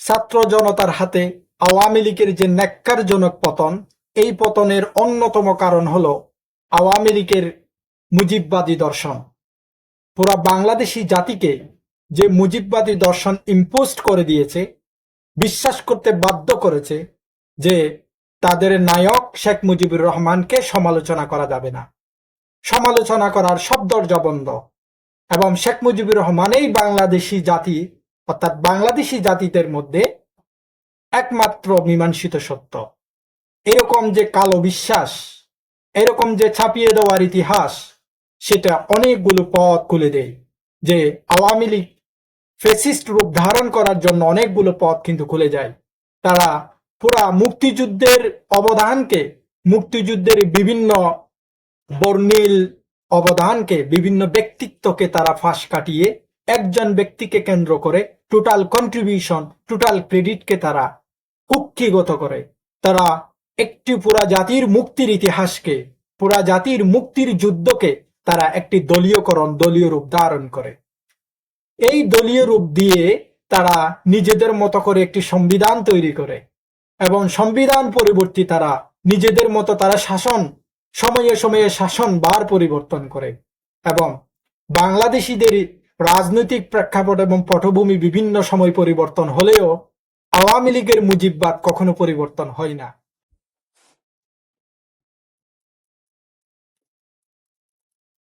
ছাত্র জনতার হাতে আওয়ামী লীগের যে ন্যাক্কারজনক পতন, এই পতনের অন্যতম কারণ হল আওয়ামী লীগের মুজিববাদী দর্শন। পুরা বাংলাদেশি জাতিকে যে মুজিববাদী দর্শন ইম্পোস্ট করে দিয়েছে, বিশ্বাস করতে বাধ্য করেছে যে তাদের নায়ক শেখ মুজিবুর রহমানকে সমালোচনা করা যাবে না। সমালোচনা করার সব দরজা বন্ধ। এবং শেখ মুজিবুর রহমানেই বাংলাদেশি জাতি অর্থাৎ বাংলাদেশি জাতিদের মধ্যে একমাত্র মীমাংসিত সত্য। এরকম যে কালো বিশ্বাস, এরকম যে ছাপিয়ে দেওয়ার ইতিহাস, সেটা অনেকগুলো পথ খুলে দেয় যে আওয়ামী লীগ ফেসিস্ট রূপ ধারণ করার জন্য অনেকগুলো পথ কিন্তু খুলে যায়। তারা পুরা মুক্তিযুদ্ধের অবদানকে, মুক্তিযুদ্ধের বিভিন্ন বর্ণিল অবদানকে, বিভিন্ন ব্যক্তিত্বকে তারা ফাঁস কাটিয়ে একজন ব্যক্তিকে কেন্দ্র করে টোটাল কন্ট্রিবিউশন টোটাল ক্রেডিটকে তারা কুক্ষিগত করে। তারা একটি পুরা জাতির মুক্তির ইতিহাসকে পুরা জাতির মুক্তির যুদ্ধকে তারা একটি দলীয়করণ, দলীয় রূপ ধারণ করে। এই দলীয় রূপ দিয়ে তারা নিজেদের মতো করে একটি সংবিধান তৈরি করে এবং সংবিধান পরিবর্তী তারা নিজেদের মতো তারা শাসন, সময়ে সময়ে শাসন বার পরিবর্তন করে এবং বাংলাদেশিদের রাজনৈতিক প্রেক্ষাপট এবং পটভূমি বিভিন্ন সময় পরিবর্তন হলেও আওয়ামী লীগের মুজিববাদ কখনো পরিবর্তন হয় না।